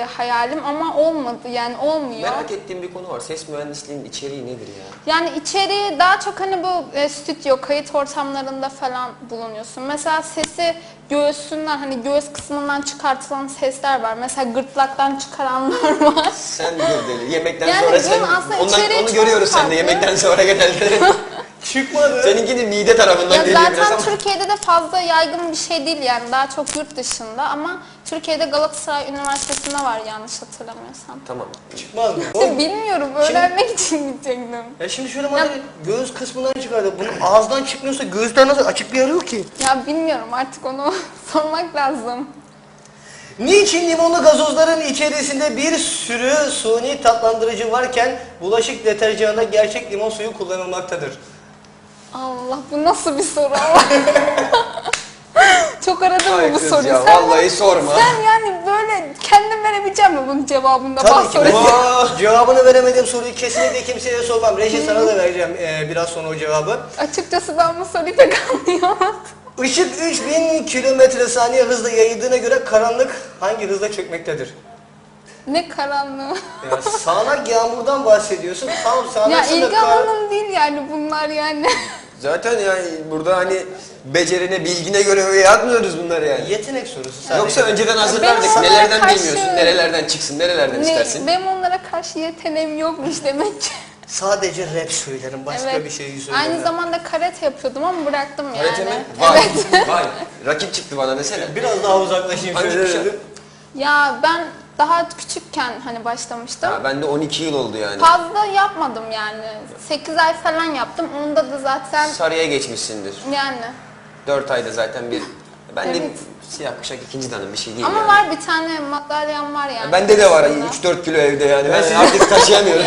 hayalim ama olmadı yani olmuyor. Merak ettiğim bir konu var. Ses mühendisliğinin içeriği nedir ya? Yani içeriği daha çok hani bu e, stüdyo, kayıt ortamlarında falan bulunuyorsun. Mesela sesi göğsünden hani göğüs kısmından çıkartılan sesler var. Mesela gırtlaktan çıkaranlar var. Sen gör deli. Yemekten Yani sonra sen... aslında Ondan, içeriği onu görüyoruz sende. Yemekten sonra genelde. Çıkmadı. Seninkini mide tarafından ya geliyor biraz zaten ama. Türkiye'de de fazla yaygın bir şey değil yani daha çok yurt dışında ama Türkiye'de Galatasaray Üniversitesi'nde var yanlış hatırlamıyorsam. Tamam. Çıkmaz mı? İşte bilmiyorum öğrenmek için gidecektim. Ya şimdi şöyle madem göğüs kısmından çıkardı. Bunun ağızdan çıkmıyorsa göğüsten nasıl açık bir yer yok ki? Ya bilmiyorum artık onu sormak lazım. Niçin limonlu gazozların içerisinde bir sürü suni tatlandırıcı varken bulaşık deterjanında gerçek limon suyu kullanılmaktadır? Allah bu nasıl bir soru Allah. Çok aradım Ay mı bu kız soruyu? ya, Sen, vallahi sorma. sen yani böyle kendin verebilecek misin bunun cevabını da Tabii bas ki. cevabını veremediğim soruyu kesinlikle kimseye sormam. Reji sana da vereceğim ee, biraz sonra o cevabı. Açıkçası ben bu soruyu pek anlayamadım. Işık 3000 kilometre saniye hızla yayıldığına göre karanlık hangi hızla çökmektedir? Ne karanlığı. Ya sağanak yağmurdan bahsediyorsun. Tam ya sağanaksın da ilgi kar... alanım değil yani bunlar yani. Zaten yani burada hani becerine, bilgine göre yazmıyoruz bunları yani. Yetenek sorusu sadece. Yoksa önceden hazırlardık. Benim Nelerden onlara bilmiyorsun, karşı- nerelerden çıksın, nerelerden ne, istersin. benim onlara karşı yeteneğim yokmuş demek ki. Sadece rap söylerim. Başka evet. bir şey söylemem. Aynı zamanda karate yapıyordum ama bıraktım yani. Karate mi? Vay, Evet. vay. Rakip çıktı bana desene. Biraz daha uzaklaşayım Hangi şöyle. dedim. Ya ben daha küçükken hani başlamıştım. Ha, ben de 12 yıl oldu yani. Fazla yapmadım yani. 8 ay falan yaptım. Onda da zaten Sarıya geçmişsindir. yani. 4 ayda zaten bir... Ben de Evet. siyah kuşak ikinci danım bir şey değil Ama yani. var bir tane madalyam var yani. Bende de var aslında. 3-4 kilo evde yani. Ben artık taşıyamıyorum.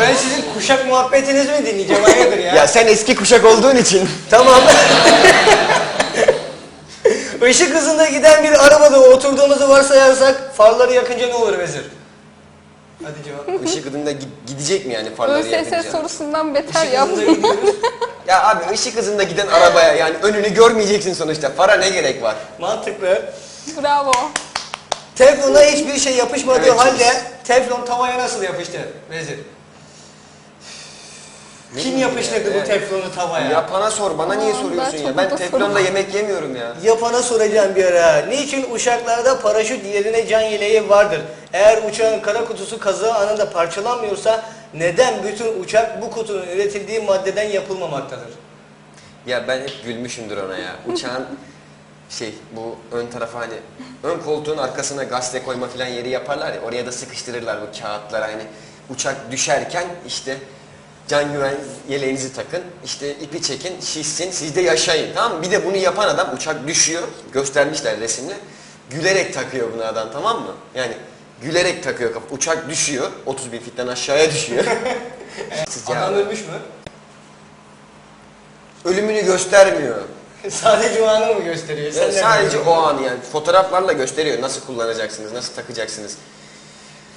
Ben sizin kuşak muhabbetinizi mi dinleyeceğim hayırdır ya? ya sen eski kuşak olduğun için. Tamam. Işık hızında giden bir arabada oturduğumuzu varsayarsak farları yakınca ne olur vezir? Hadi cevap. Işık hızında gi- gidecek mi yani farları ÖSS yakınca? sorusundan beter Işık gidiyoruz. Ya abi ışık hızında giden arabaya yani önünü görmeyeceksin sonuçta. Fara ne gerek var? Mantıklı. Bravo. Teflona hiçbir şey yapışmadığı Evet. halde teflon tavaya nasıl yapıştı vezir? Kim yapıştırdı ya, bu teflonu tavaya? Yapana sor bana niye soruyorsun ben ya? çok Ben da teflonla yemek yemiyorum ya. Yapana soracağım bir ara. Niçin uçaklarda paraşüt yerine can yeleği vardır? Eğer uçağın kara kutusu kaza anında parçalanmıyorsa neden bütün uçak bu kutunun üretildiği maddeden yapılmamaktadır? Ya ben hep gülmüşümdür ona ya. Uçağın şey bu ön tarafa hani ön koltuğun arkasına gazete koyma falan yeri yaparlar ya oraya da sıkıştırırlar bu kağıtları hani uçak düşerken işte can güven yeleğinizi takın işte ipi çekin şişsin siz de yaşayın tamam mı? Bir de bunu yapan adam uçak düşüyor göstermişler resimle gülerek takıyor bunu adam tamam mı? Yani gülerek takıyor kafa. Uçak düşüyor 30 bin fitten aşağıya düşüyor. Siz ya, Adam ölmüş mü? ölümünü göstermiyor. Sadece o anı mı gösteriyor? Sen Ya ne sadece biliyorsun? o an yani fotoğraflarla gösteriyor nasıl kullanacaksınız, nasıl takacaksınız.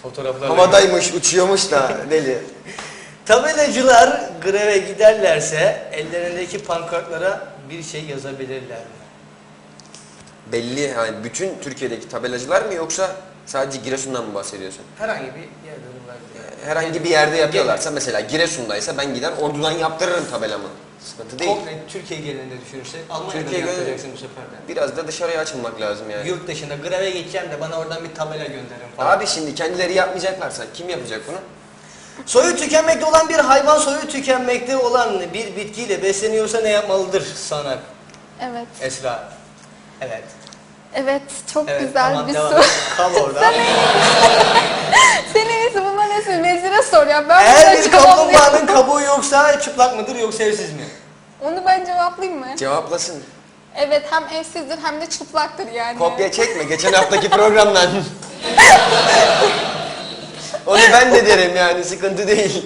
Fotoğraflar. Havadaymış, uçuyormuş da deli. Tabelacılar greve giderlerse ellerindeki pankartlara bir şey yazabilirler mi? Belli yani bütün Türkiye'deki tabelacılar mı yoksa sadece Giresun'dan mı bahsediyorsun? Herhangi bir yerde olabilir. Herhangi bir yerde yapıyorlarsa mesela Giresun'daysa ben gider Ordu'dan yaptırırım tabelamı. Sıkıntı değil. Komple Türkiye genelinde düşünürsek Almanya'da Türkiye genelinde- yapacaksın bu sefer de. Biraz da dışarıya açılmak lazım yani. Yurt dışında greve geçeceğim de bana oradan bir tabela gönderin falan. Abi şimdi kendileri yapmayacaklarsa kim yapacak bunu? Soyu tükenmekte olan bir hayvan soyu tükenmekte olan bir bitkiyle besleniyorsa ne yapmalıdır sana Evet. Esra? Evet. Evet çok Evet, güzel tamam, bir devam soru. et. Kal orada. Senin iyisi bunlar nesi? Vezire sor ya. Ben Eğer bunları bir kaplumbağanın cevaplayamam. kabuğu yoksa çıplak mıdır yoksa evsiz mi? Onu ben cevaplayayım mı? Cevaplasın. Evet hem evsizdir hem de çıplaktır yani. Kopya çekme geçen haftaki programdan. Onu ben de derim yani sıkıntı değil.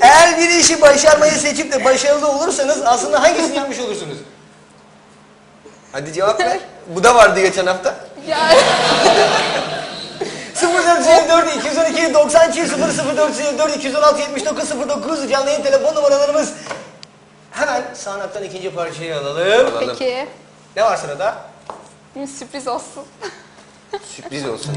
Eğer bir işi başarmayı seçip de başarılı olursanız aslında hangisini yapmış olursunuz? Hadi cevap ver. Bu da vardı geçen hafta. Yani 0404 212 92 004 216 79 09 canlı yayın telefon numaralarımız. Hemen sağnaktan ikinci parçayı alalım. Alalım. peki Ne var sırada? bir sürpriz olsun. Sürpriz olsun.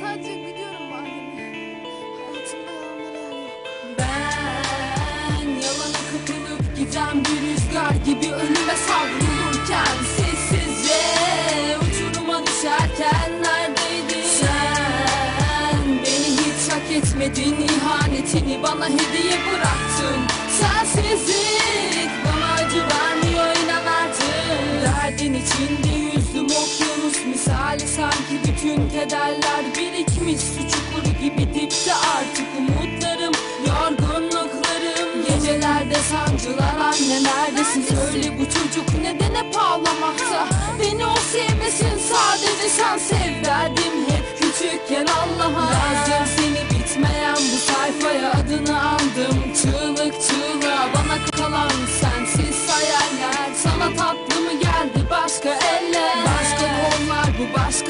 Sadece gülüyorum bazen. Hayatımda yalanlara yer yok. Ben yalana kapılıp giden bir rüzgar gibi önüme savrulurken Sessizce uçuruma düşerken neredeydin sen? Beni hiç hak etmedin ihanetini bana hediye bıraktın Sensizlik bana acı vermiyor inan artık Derdin içinde yüzdüm okyanus misali sanki bütün kederler birikmiş su çukuru gibi dipte artık umutlarım yorgunluklarım. Gecelerde sancılar anne neredesin? Söyle bu çocuk neden hep ağlamakta? Beni o sevmesin sadece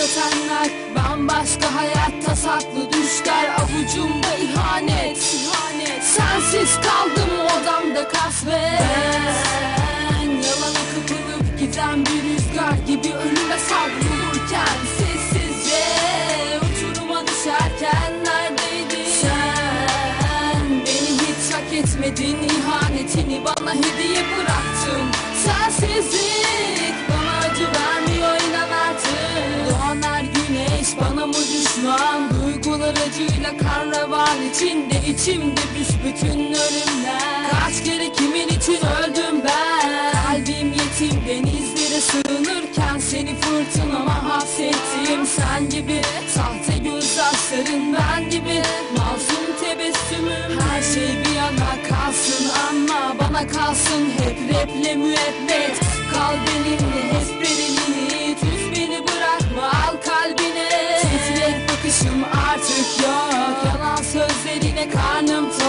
bu başka tenler Bambaşka hayatta saklı düşler Avucumda ihanet, ihanet. Sensiz kaldım odamda kasvet Ben yalana kapılıp giden bir rüzgar gibi önüme savrulurken Sessizce uçuruma düşerken neredeydin sen? Beni hiç hak etmedin ihanetini bana hediye bıraktın Sensizlik bana acı vermiyor güneş bana mı düşman? Duygular acıyla kan revan içinde içimde büsbütün ölümler. Kaç kere kimin için öldüm ben? Kalbim yetim denizlere sığınırken Seni fırtınama hapsettim. Sen gibi sahte gözyaşların ben gibi Masum tebessümüm. Her şey bir yana kalsın Ama bana kalsın. Hep raple müebbet Kal benimle hep bedenini yok Yalan sözlerine karnım tok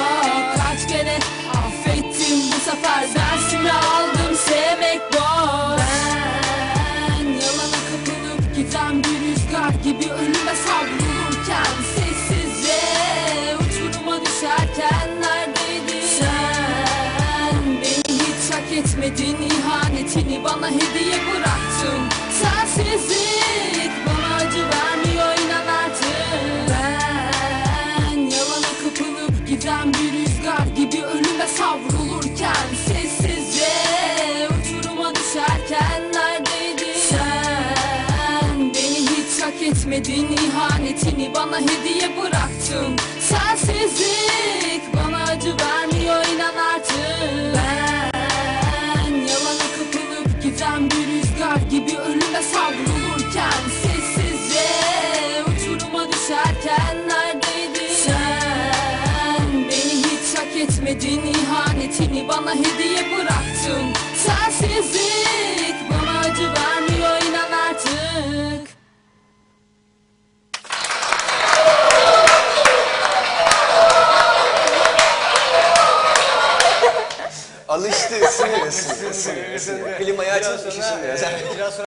ihanetini bana hediye bıraktın. Sensizlik bana acı vermiyor inan artık. Ben yalana kapılıp giden bir rüzgar gibi önüme savrulurken Sessizce uçuruma düşerken neredeydin? Sen? Beni hiç hak etmedin ihanetini bana hediye bıraktın. Sensizlik Isınıyor. Klimayı açmış, Biraz e, biraz sonra